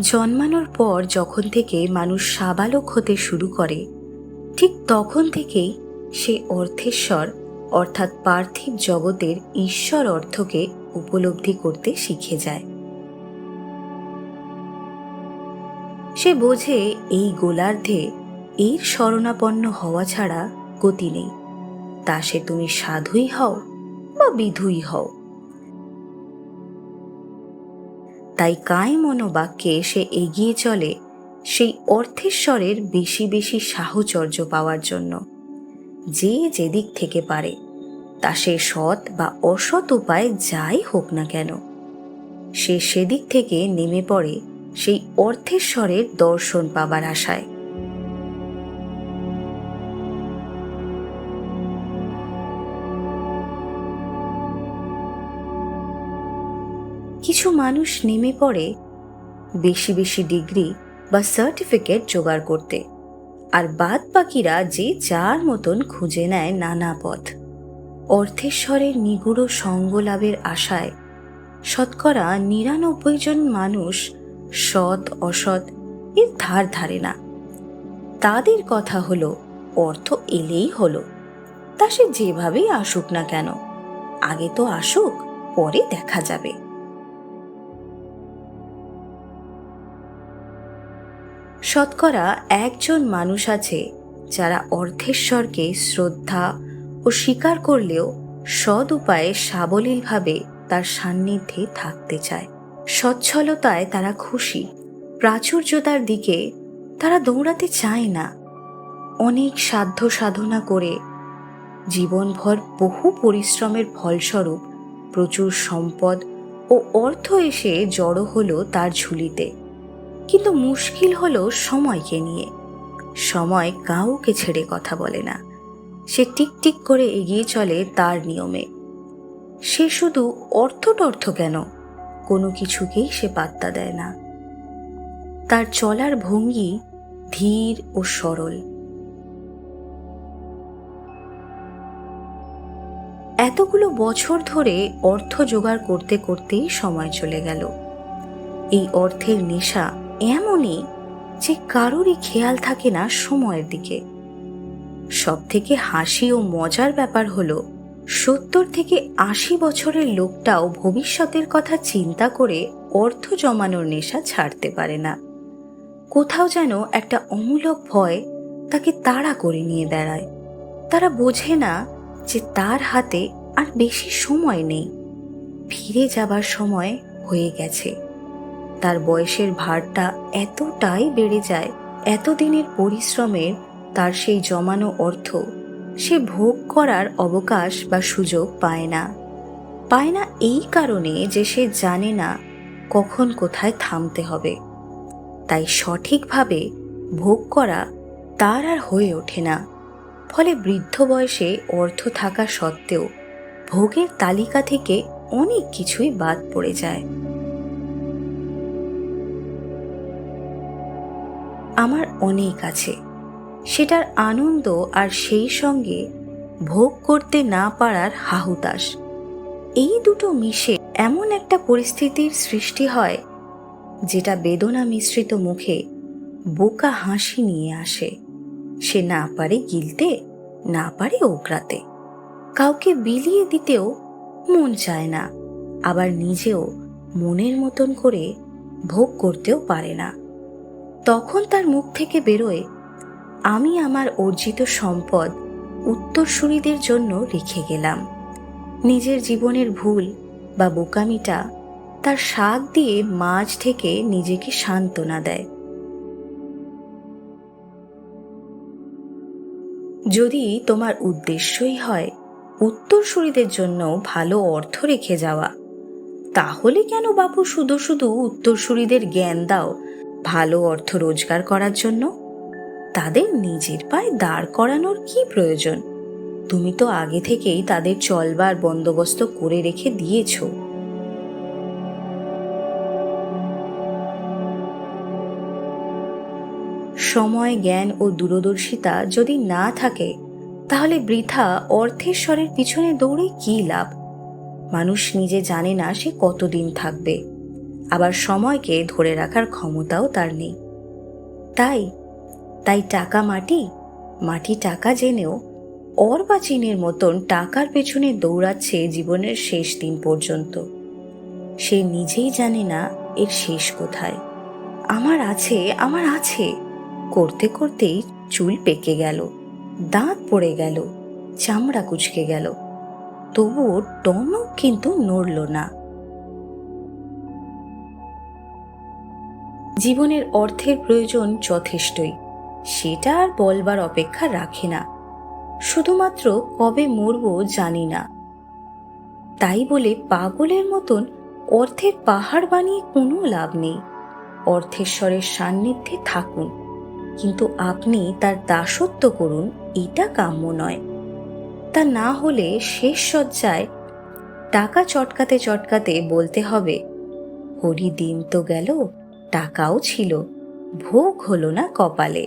জন্মানোর পর যখন থেকে মানুষ সাবালক হতে শুরু করে, ঠিক তখন থেকেই সে অর্থেশ্বর, অর্থাৎ পার্থিব জগতের ঈশ্বর অর্থকে উপলব্ধি করতে শিখে যায়। সে বোঝে এই গোলার্ধে এর শরণাপন্ন হওয়া ছাড়া গতি নেই। তা সে তুমি সাধুই হও বা বিধুই হও। তাই কায় মনোবাক্যে সে এগিয়ে চলে সেই অর্থেশ্বরের বেশি বেশি সাহচর্য পাওয়ার জন্য। যে যেদিক থেকে পারে, তা সে সৎ বা অসৎ উপায় যাই হোক না কেন। সে সেদিক থেকে নেমে পড়ে সেই অর্থেশ্বরের দর্শন পাবার আশায়। কিছু মানুষ নেমে পড়ে বেশি বেশি ডিগ্রি বা সার্টিফিকেট জোগাড় করতে, আর বাদ বাকিরা যে যার মতন খুঁজে নেয় নানা পথ। অর্থেশ্বরের নিগুড় সঙ্গ লাভের আশায় শতকরা নিরানব্বই জন মানুষ সৎ, অসৎ এর ধার ধারে না। তাদের কথা হলো, অর্থ এলেই হলো। তা সে যেভাবেই আসুক না কেন, আগে তো আসুক, পরে দেখা যাবে। শতকরা একজন মানুষ আছে যারা অর্ধেশ্বরকে শ্রদ্ধা ও স্বীকার করলেও সদ উপায়ে সাবলীলভাবে তার সান্নিধ্যে থাকতে চায়। সচ্ছলতায় তারা খুশি, প্রাচুর্যতার দিকে তারা দৌড়াতে চায় না। অনেক সাধ্য সাধনা করে জীবনভর বহু পরিশ্রমের ফলস্বরূপ প্রচুর সম্পদ ও অর্থ এসে জড়ো হলো তার ঝুলিতে। কিন্তু মুশকিল হলো সময়কে নিয়ে। সময় কাউকে ছেড়ে কথা বলে না। সে টিকটিক করে এগিয়ে চলে তার নিয়মে। সে শুধু অর্থটর্থ কেন? কোনো কিছুকেই সে পাত্তা দেয় না। তার চলার ভঙ্গি ধীর ও সরল। এতগুলো বছর ধরে অর্থ জোগাড় করতে করতেই সময় চলে গেল। এই অর্থের নেশা এমনই যে কারোরই খেয়াল থাকে না সময়ের দিকে। সব থেকে হাসি ও মজার ব্যাপার হলো, সত্তর থেকে আশি বছরের লোকটাও ভবিষ্যতের কথা চিন্তা করে অর্থ জমানোর নেশা ছাড়তে পারে না। কোথাও যেন একটা অমূলক ভয় তাকে তাড়া করে নিয়ে বেড়ায় তারা বোঝে না যে তার হাতে আর বেশি সময় নেই। ফিরে যাবার সময় হয়ে গেছে। তার বয়সের ভারটা এতটাই বেড়ে যায়, এতদিনের পরিশ্রমের তার সেই জমানো অর্থ সে ভোগ করার অবকাশ বা সুযোগ পায় না। পায় না এই কারণে যে সে জানে না কখন কোথায় থামতে হবে। তাই সঠিকভাবে ভোগ করা তার আর হয়ে ওঠে না। ফলে বৃদ্ধ বয়সে অর্থ থাকা সত্ত্বেও ভোগের তালিকা থেকে অনেক কিছুই বাদ পড়ে যায়। আমার অনেক আছে। সেটার আনন্দ আর সেই সঙ্গে ভোগ করতে না পারার হাহুতাস এই দুটো মিশে এমন একটা পরিস্থিতির সৃষ্টি হয়, যেটা বেদনা মিশ্রিত মুখে বোকা হাসি নিয়ে আসে। সে না পারে গিলতে, না পারে ওগরাতে কাউকে বিলিয়ে দিতেও মন চায় না, আবার নিজেও মনের মতন করে ভোগ করতেও পারে না। তখন তার মুখ থেকে বেরোয়, আমি আমার অর্জিত সম্পদ উত্তরসূরিদের জন্য রেখে গেলাম। নিজের জীবনের ভুল বা বোকামিটা তার শাক দিয়ে মাঝ থেকে নিজেকে সান্ত্বনা দেয়। যদি তোমার উদ্দেশ্যই হয় উত্তরসূরিদের জন্য ভালো অর্থ রেখে যাওয়া, তাহলে কেন বাপু শুধু শুধু উত্তরসূরিদের জ্ঞান দাও ভালো অর্থ রোজগার করার জন্য? তাদের নিজের পায়ে দাঁড় করানোর কি প্রয়োজন? তুমি তো আগে থেকেই তাদের চলবার বন্দোবস্ত করে রেখে দিয়েছ। সময়, জ্ঞান ও দূরদর্শিতা যদি না থাকে, তাহলে বৃথা অর্থেশ্বরের পিছনে দৌড়ে কি লাভ? মানুষ নিজে জানে না সে কতদিন থাকবে। আবার সময়কে ধরে রাখার ক্ষমতাও তার নেই। তাই তাই টাকা মাটি মাটি টাকা জেনেও অর্বাচীনের মতন টাকার পেছনে দৌড়াচ্ছে জীবনের শেষ দিন পর্যন্ত। সে নিজেই জানে না এর শেষ কোথায়। আমার আছে আমার আছে। করতে করতেই চুল পেকে গেল, দাঁত পড়ে গেল, চামড়া কুচকে গেল। তবুও টনক কিন্তু নড়ল না। জীবনের অর্থের প্রয়োজন যথেষ্টই। সেটা আর বলবার অপেক্ষা রাখে না। শুধুমাত্র কবে মরব জানি না। তাই বলে পাগলের মতন অর্থের পাহাড় বানিয়ে কোনো লাভ নেই। অর্থেশ্বরের সান্নিধ্যে থাকুন। কিন্তু আপনি তার দাসত্ব করুন, এটা কাম্য নয়। তা না হলে শেষ সজ্জায় টাকা চটকাতে চটকাতে বলতে হবে হরি দিন তো গেল টাকাও ছিল ভোগ হলো না কপালে।